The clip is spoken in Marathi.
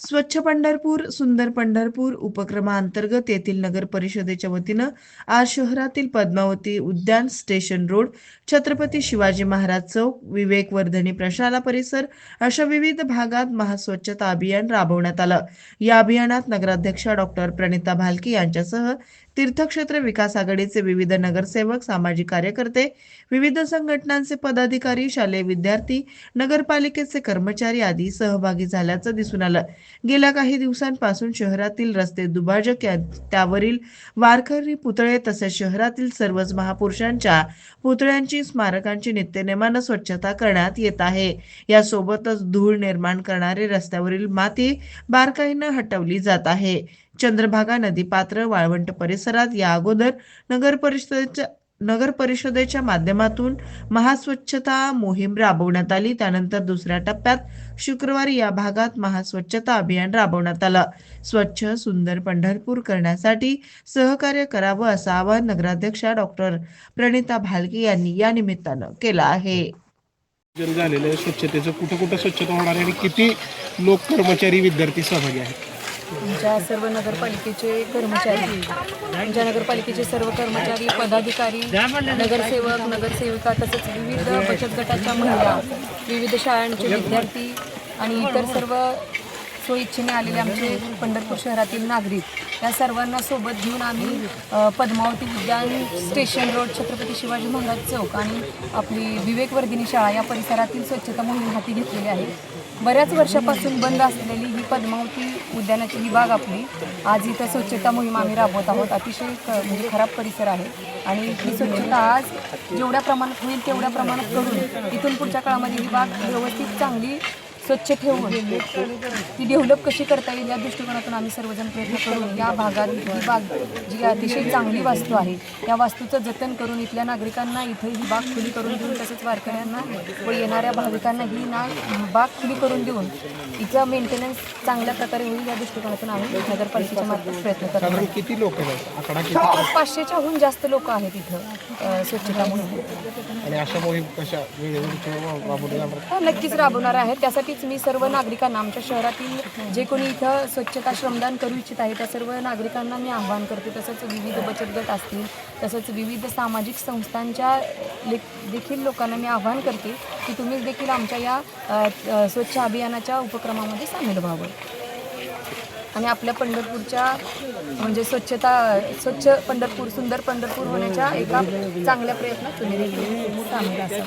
स्वच्छ पंढरपूर सुंदर पंढरपूर उपक्रमाअंतर्गत येथील नगर परिषदेच्या वतीनं आज शहरातील पद्मावती उद्यान स्टेशन रोड छत्रपती शिवाजी महाराज चौक विवेक वर्धनी प्रशाला परिसर अशा विविध भागात महास्वच्छता अभियान राबवण्यात आलं. या अभियानात नगराध्यक्षा डॉक्टर प्रणिता भालके यांच्यासह तीर्थक्षेत्र विकास आघाडीचे विविध नगरसेवक सामाजिक कार्यकर्ते विविध संघटनांचे पदाधिकारी शालेय विद्यार्थी नगरपालिकेचे कर्मचारी आदी सहभागी झाल्याचं दिसून आलं. गेल्या काही दिवसांपासून शहरातील रस्ते दुभाजक या- त्यावरील वारकरी पुतळे तसेच शहरातील सर्वच महापुरुषांच्या पुतळ्यांची स्मारकांची नित्यनेमानं स्वच्छता करण्यात येत आहे. यासोबतच धूळ निर्माण करणारे रस्त्यावरील माती बारकाईनं हटवली जात आहे. चंद्रभागा नदी पात्र वाळवंट परिसरात या अगोदर नगर परिषदेच्या नगर परिषदेच्या माध्यमातून महास्वच्छता मोहीम राबवण्यात आली. त्यानंतर दुसऱ्या टप्प्यात शुक्रवारी या भागात महास्वच्छता अभियान राबवण्यात आलं. स्वच्छ सुंदर पंढरपूर करण्यासाठी सहकार्य करावं असं आवाहन नगराध्यक्षा डॉक्टर प्रणिता भालके यांनी या निमित्तानं केलं आहे. झालेलं आहे स्वच्छतेचं. कुठं कुठं स्वच्छता होणार आहे आणि किती लोक कर्मचारी विद्यार्थी सहभागी आहेत? आमच्या सर्व नगरपालिकेचे कर्मचारी आमच्या नगरपालिकेचे सर्व कर्मचारी पदाधिकारी नगरसेवक नगरसेविका तसंच विविध बचत गटाच्या महिला विविध शाळांचे विद्यार्थी आणि इतर सर्व स्वइच्छेने आलेले आमचे पंढरपूर शहरातील नागरिक. या सर्वांना सोबत घेऊन आम्ही पद्मावती उद्यान स्टेशन रोड छत्रपती शिवाजी महाराज चौक आणि आपली विवेकवर्धिनी शाळा या परिसरातील स्वच्छता मोहीम हाती घेतलेली आहे. बऱ्याच वर्षापासून बंद असलेली ही पद्मावती उद्यानाची ही बाग आपली आज इथं स्वच्छता मोहीम आम्ही राबवत आहोत. अतिशय म्हणजे खराब परिसर आहे आणि ही स्वच्छता आज जेवढ्या प्रमाणात होईल तेवढ्या प्रमाणात करून इथून पुढच्या काळामध्ये ही बाग व्यवस्थित चांगली स्वच्छ ठेवून. ती डेव्हलप कशी करता येईल या दृष्टिकोनातून आम्ही सर्वजण प्रयत्न करून या भागात ही बाग जी अतिशय चांगली वास्तू आहे त्या वास्तूचं जतन करून इथल्या नागरिकांना इथे ही बाग खुली करून देऊन तसेच वारकऱ्यांना व येणाऱ्या भाविकांना ही ना बाग खुली करून देऊन हिचं मेंटेनन्स चांगल्या प्रकारे होईल या दृष्टिकोनातून आम्ही नगरपालिकेच्या मार्फत प्रयत्न करतो. किती लोक पाचशेच्याहून जास्त लोक आहेत इथं स्वच्छता मोहीम आणि अशा मोहीम कशा? हो नक्कीच राबवणार आहे त्यासाठीच मी सर्व नागरिकांना आमच्या शहरातील जे कोणी इथं स्वच्छता श्रमदान करू इच्छित आहे त्या सर्व नागरिकांना मी आवाहन करते. तसंच विविध बचत गट असतील तसंच विविध सामाजिक संस्थांच्या ले देखील लोकांना मी आवाहन करते की तुम्ही देखील आमच्या या स्वच्छ अभियानाच्या उपक्रमामध्ये सामील व्हावं. आणि आपल्या पंढरपूरच्या म्हणजे स्वच्छता स्वच्छ पंढरपूर सुंदर पंढरपूर होण्याच्या एका चांगल्या प्रयत्नात तुम्ही देखील सामील असाल.